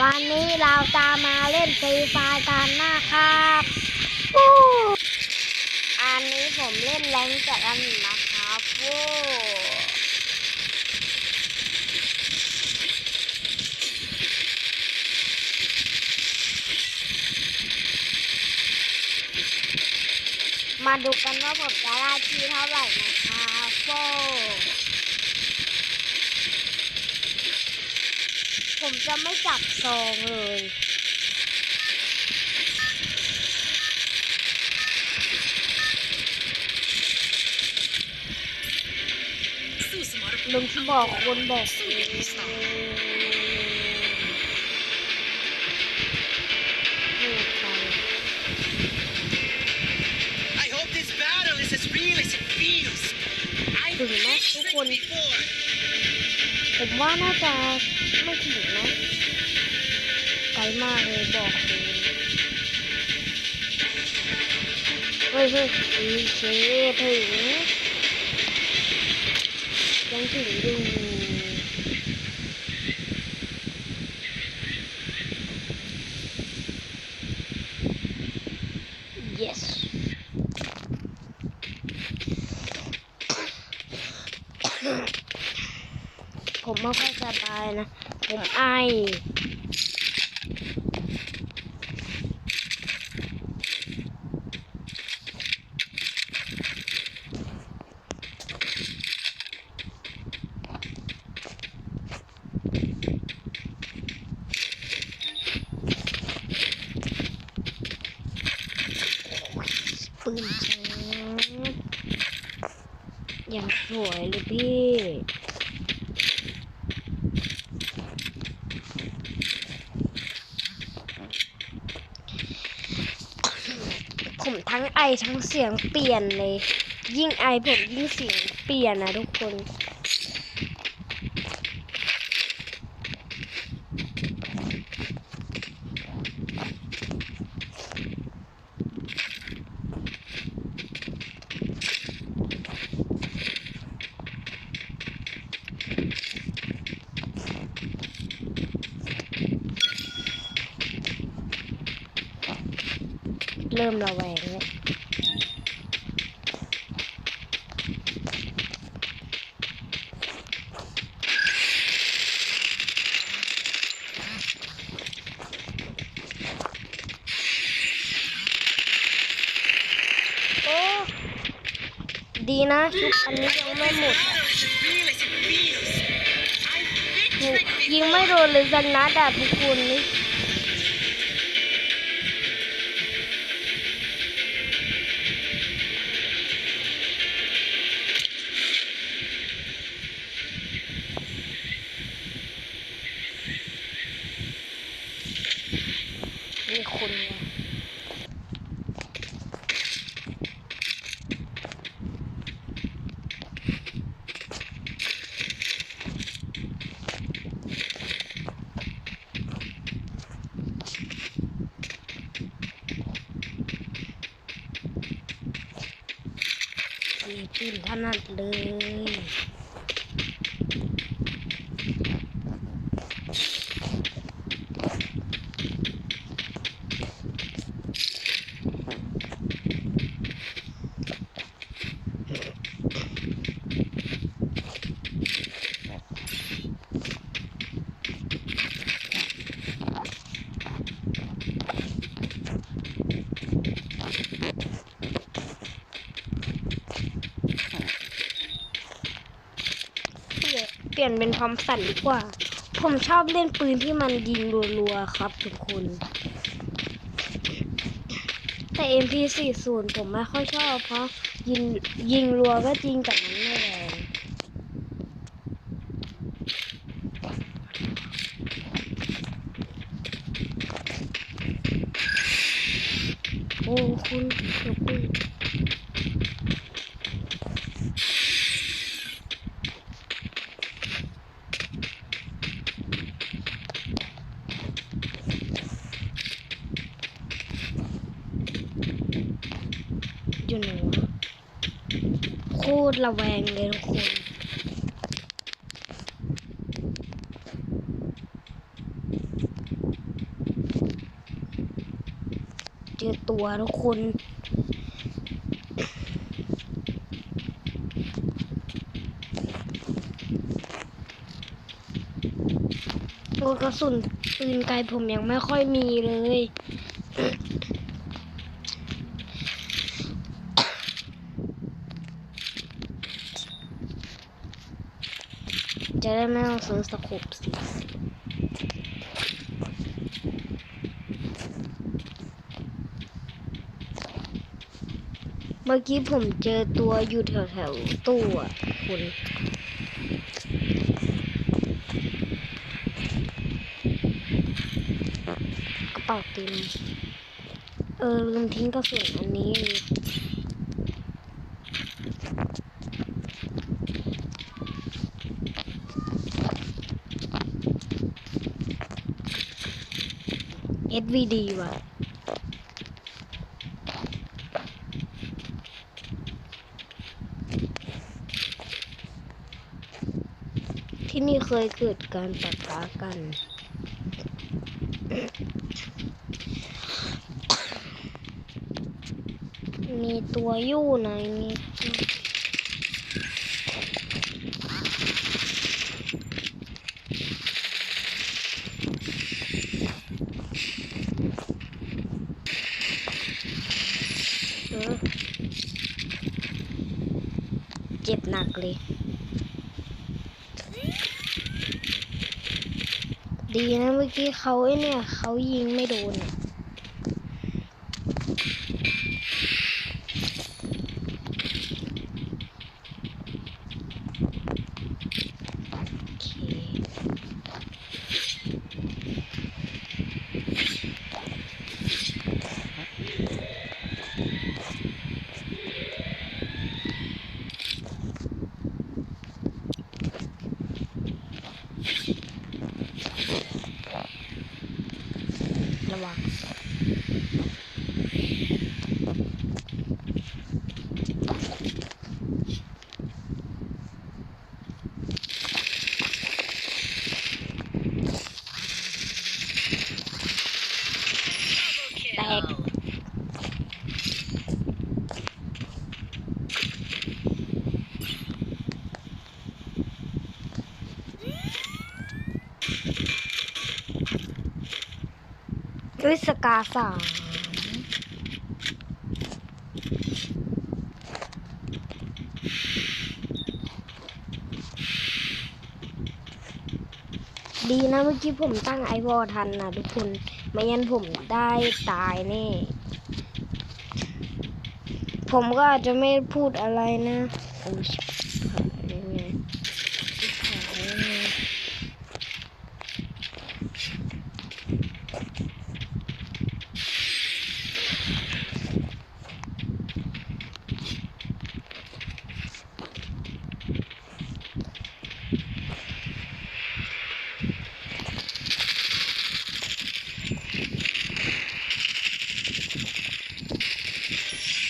วันนี้เราจะมาเล่นฟรีไฟกันนะครับวู้อันนี้ผมเล่นแรงจากอันนะครับวู้มาดูกันว่าผมจะได้ที่เท่าไหร่นะครับโว้ ผมจะไม่จับซองเลยสู้สมรภูลุงมิที่บอกคนบอกสู้อย่างที่สองพูดไป I hope this battle is as real as it feels. I've ถึงไหม been ทุก tricked คน before. ผมว่าน่าจะไม่ถึงนะไกลมากเลยบอกเลยเฮ้ยเฮ้ยอีเชถึงยังถึงอยู่ yes ผมไม่ค่อยสบายนะ ผมไอ ปืนช้างอย่างสวยเลยพี่ ทั้งไอทั้งเสียงเปลี่ยนเลย ยิ่งไอผมยิ่งเสียงเปลี่ยนนะทุกคน เริ่มระแวงแล้ว ดีนะชุดอันนี้ยังไม่หมดยิงไม่โดนเลยสักนัดอะทุกคนนี่มีคนว่ะมีปืนถนัดเลย เป ลี่ยนเป็นพร้อมสันดีกว่า ผมชอบเล่นปืนที่มันยิงรัวๆครับทุกคน แต่ MP40 ผมไม่ค่อยชอบเพราะยิงยิงรัวก็จริงแต่มันไม่แรงโอ้คุณเกือบูดระแวงเลยทุกคนเจอตัวทุกคนกระสุนปืนไกลผมยังไม่ค่อยมีเลย จะได้ไม่ต้องซื้อสกุปสิเมื่อกี้ผมเจอตัวอยู่แถวแถวๆตู้อะคุณกระเป๋าต็มเออลืมทิ้งกระสุนอันนี้ เลยเอสวีดีว่ะที่นี่เคยเกิดการปะทะกัน มีตัวยู่ไหนมี เจ็บหนักเลย ดีนะเมื่อกี้เขาไอเนี่ยเขายิงไม่โดนอะ โอเคระวังแตก ด้ว ยสกาสามดีนะเมื่อกี้ผมตั้งไอวอทันนะทุกคน ไม่งั้นผมได้ตายแน่ ผมก็อาจจะไม่พูดอะไรนะโอ้ชิบหายยังไงชิบหายยังไง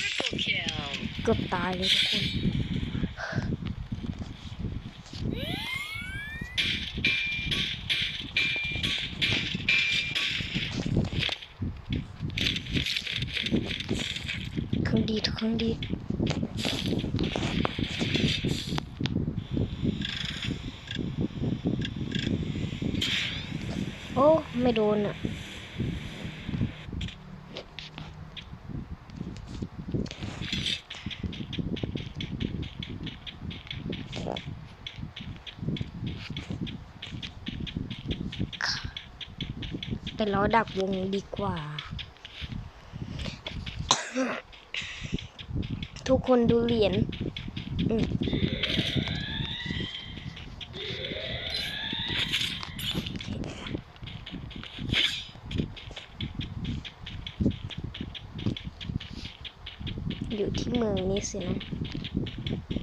Triple kill. เกือบตายเลยทุกคนเครื่องดีดเครื่องดีโอ้ ไม่โดนอะ แต่ล้อดักวงดีกว่า ทุกคนดูเหรียญอยู่ที่เมืองนี้สินะ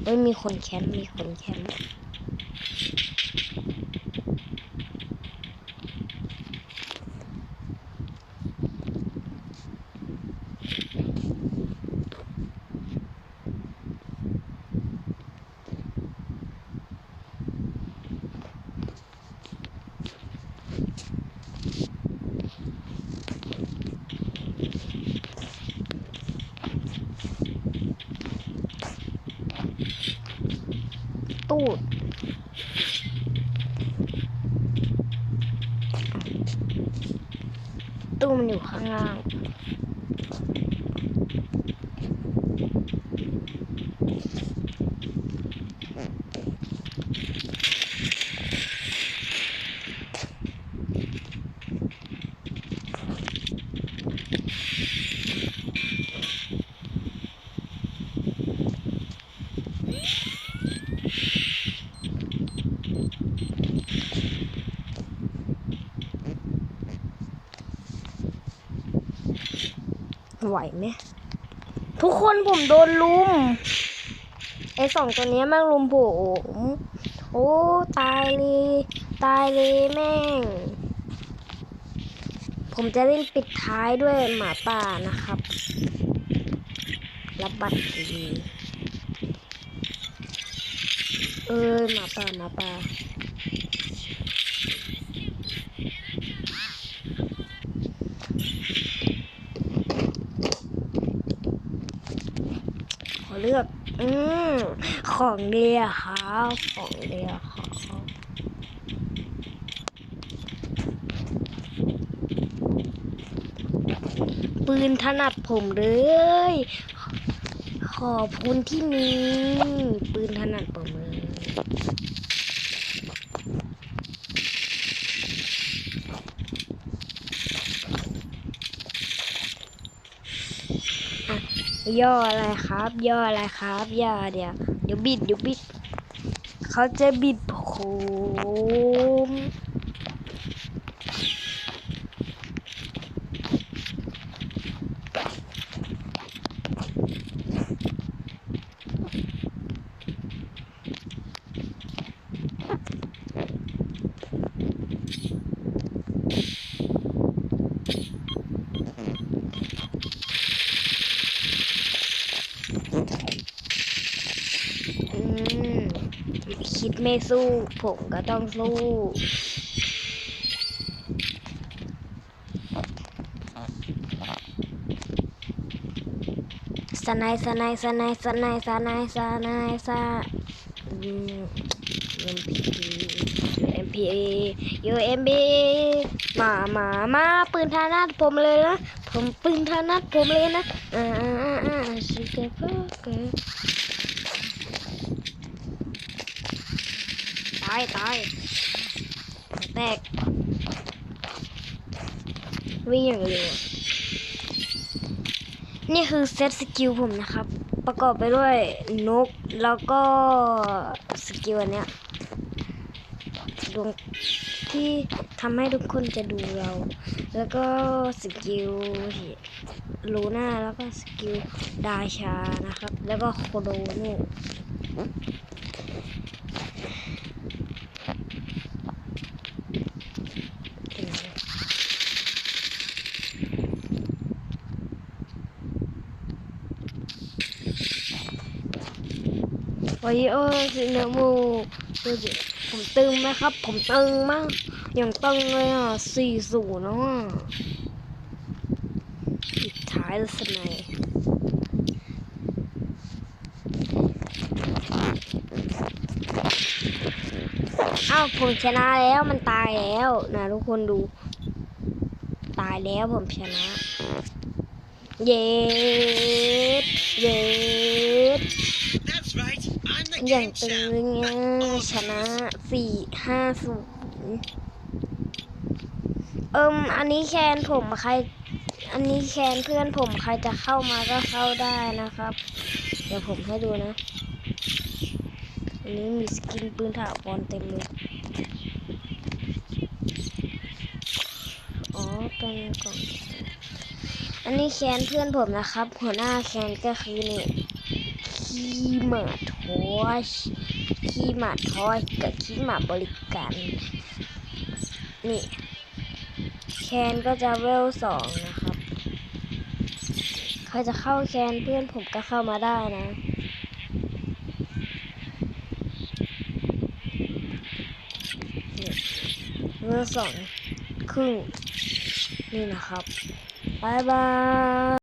เอ้ยมีคนแคมป์มีคนแคมป์ มันอยู่ข้างล่าง ไหวไหมทุกคนผมโดนลุมไอสองตัวนี้แม่งลุมผมโอ้ตายเลยตายเลยแม่ง ผมจะเล่นปิดท้ายด้วยหมาป่านะครับรับบัตรดีเออหมาป่าหมาป่า เลือก อืมของเดียครับของเดียครับปืนถนัดผมเลย ขอบคุณที่มีปืนถนัดผมเล ย่ออะไรครับ ย่ออะไรครับ ย่อเดี๋ยวเดี๋ยวบิดเดี๋ยวบิด เขาจะบิดผมอืมคิด ไม่สู้ ผมก็ต้องสู้ สนายสนายสนายสนายสนายสนายสนายอืม UMP UMP UMP มามามาปืนทานัดผมเลยนะ ผมปืนทานัดผมเลยนะ อ่าอ่าอ่าอ่าชิคกี้าเก ตายตายแตกวิ่งอย่างเร็วนี่คือเซตสกิลผมนะครับ ประกอบไปด้วยนกแล้วก็สกิลอันเนี้ยดวงที่ทำให้ทุกคนจะดูเรา แล้วก็สกิลลูน่าแล้วก็สกิลดาชานะครับ แล้วก็โคโดโน โอ้ยเออสิเนมูดูสิผมตึงไหมครับ ผมตึงมากอย่างตึงเลยอะสี่ศูนเนาะปิดท้ายล้วสไนยอ้าวผมชนะแล้วมันตายแล้วนะทุกคนดู ตายแล้วผมชนะ เย็ดเย็ด อย่างตึง champ. เนี่ยชนะสี่ห้าศูนย์เอิมอันนี้แคนผมใคร อันนี้แคนเพื่อนผมใครจะเข้ามาก็เข้าได้นะครับ เดี๋ยวผมให้ดูนะ อันนี้มีสกินปืนถาวรเต็มเลย อ๋อ เป็นกล่อง อันนี้แคนเพื่อนผมนะครับ หัวหน้าแคนก็คือนี่ ขี้หมาทอชขี้หมาทอชกับขี้หมาบริการนี่แคนก็จะเวลสองนะครับ ใครจะเข้าแคนเพื่อนผมก็เข้ามาได้นะ เวลสองครึ่งนี่นะครับบายบาย